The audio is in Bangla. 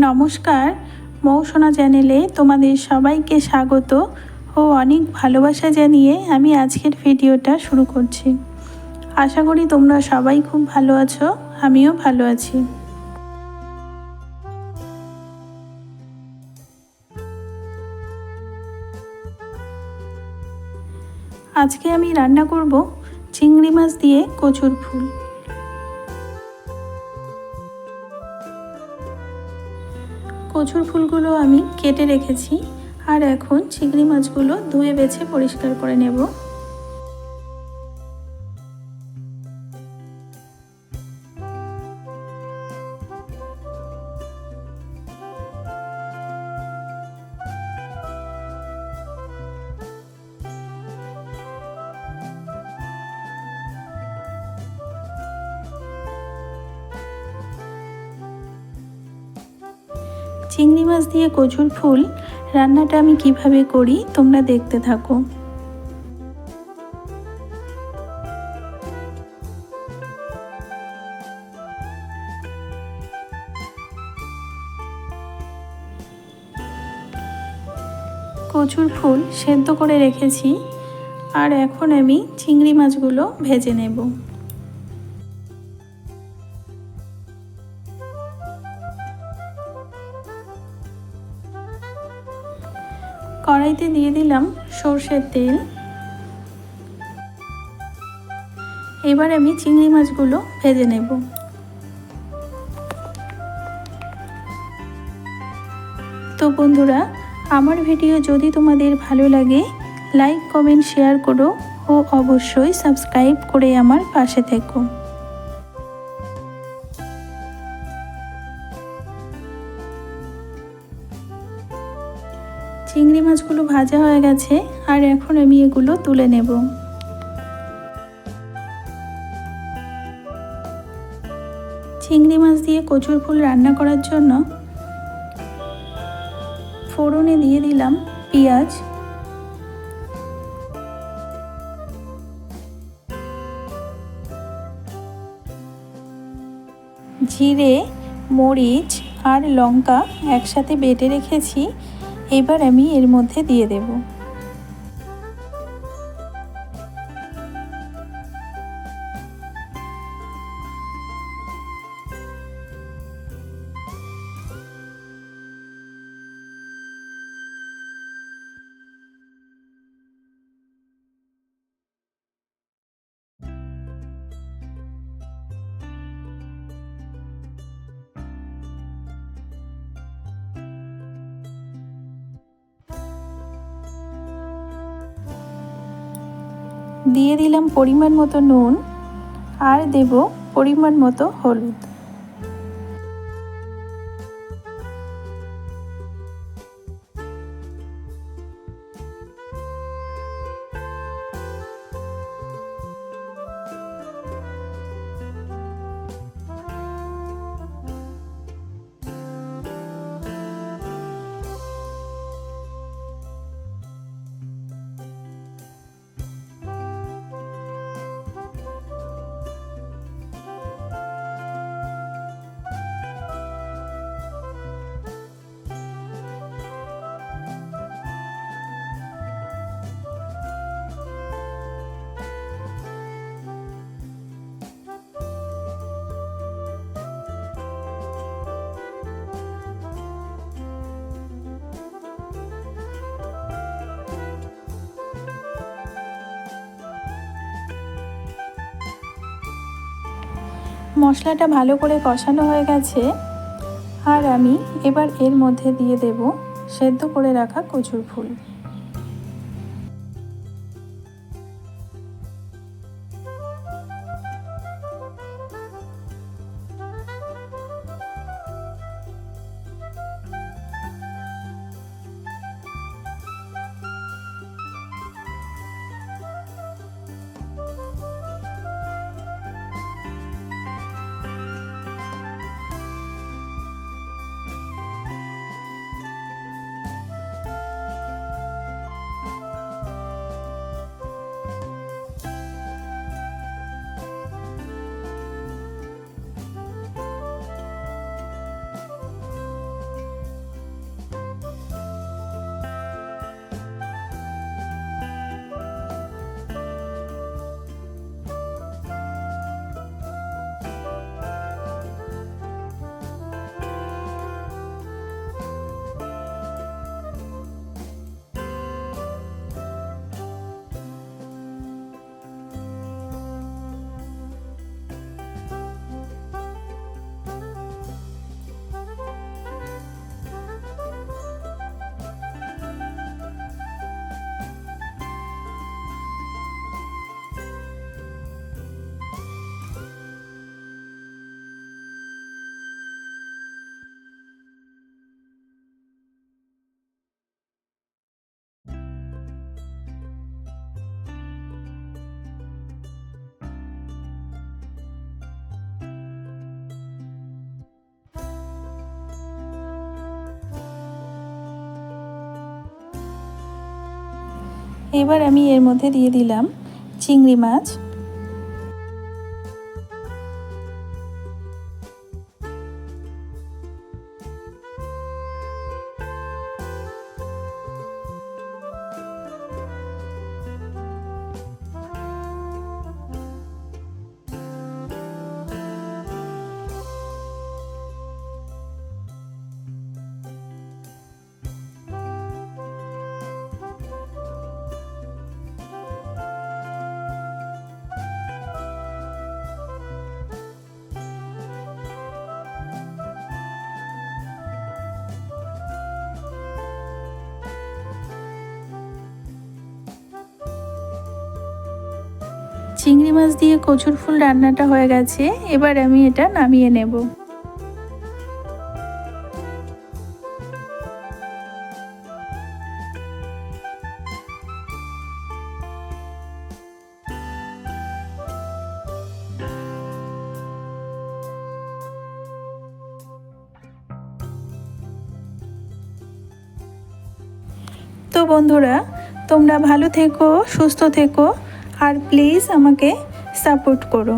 নমস্কার, মৌসোনা চ্যানেলে তোমাদের সবাইকে স্বাগত ও অনেক ভালোবাসা জানিয়ে আমি আজকের ভিডিওটা শুরু করছি। আশা করি তোমরা সবাই খুব ভালো আছো, আমিও ভালো আছি। আজকে আমি রান্না করব চিংড়ি মাছ দিয়ে কচুর ফুল। কচুর ফুলগুলো আমি কেটে রেখেছি। আর এখন চিংড়ি মাছগুলো ধুয়ে বেছে পরিষ্কার করে নেব। চিংড়ি মাছ দিয়ে কচুর ফুল, রান্নাটা আমি কীভাবে করি তোমরা দেখতে থাকো। কচুর ফুল সেদ্ধ করে রেখেছি, আর এখন আমি চিংড়ি মাছগুলো ভেজে নেব। কড়াইতে দিয়ে দিলাম সর্ষের তেল। এবার আমি চিংড়ি মাছগুলো ভেজে নেব। তো বন্ধুরা, আমার ভিডিও যদি তোমাদের ভালো লাগে, লাইক, কমেন্ট, শেয়ার করো ও অবশ্যই সাবস্ক্রাইব করে আমার পাশে থেকো। চিংড়ি মাছগুলো ভাজা হয়ে গেছে, আর এখন আমি এগুলো তুলে নেব। চিংড়ি মাছ দিয়ে কচুর ফুল রান্না করার জন্য ফোড়নে দিয়ে দিলাম পেঁয়াজ। জিরে, মরিচ আর লঙ্কা একসাথে বেটে রেখেছি। এবার আমি এর মধ্যে দিয়ে দেব। দিয়ে দিলাম পরিমাণ মতো নুন আর দেব পরিমাণ মতো হলুদ। মশলাটা ভালো করে কষানো হয়ে গেছে। আর আমি এবার এর মধ্যে দিয়ে দেব সেদ্ধ করে রাখা কচুর ফুল। এবার আমি এর মধ্যে দিয়ে দিলাম চিংড়ি মাছ। চিংড়ি মাছ দিয়ে কচুর ফুল রান্নাটা হয়ে গেছে, এবার আমি এটা নামিয়ে নেব। তো বন্ধুরা, তোমরা ভালো থেকো, সুস্থ থেকো। আর প্লিজ আমাকে সাপোর্ট করো।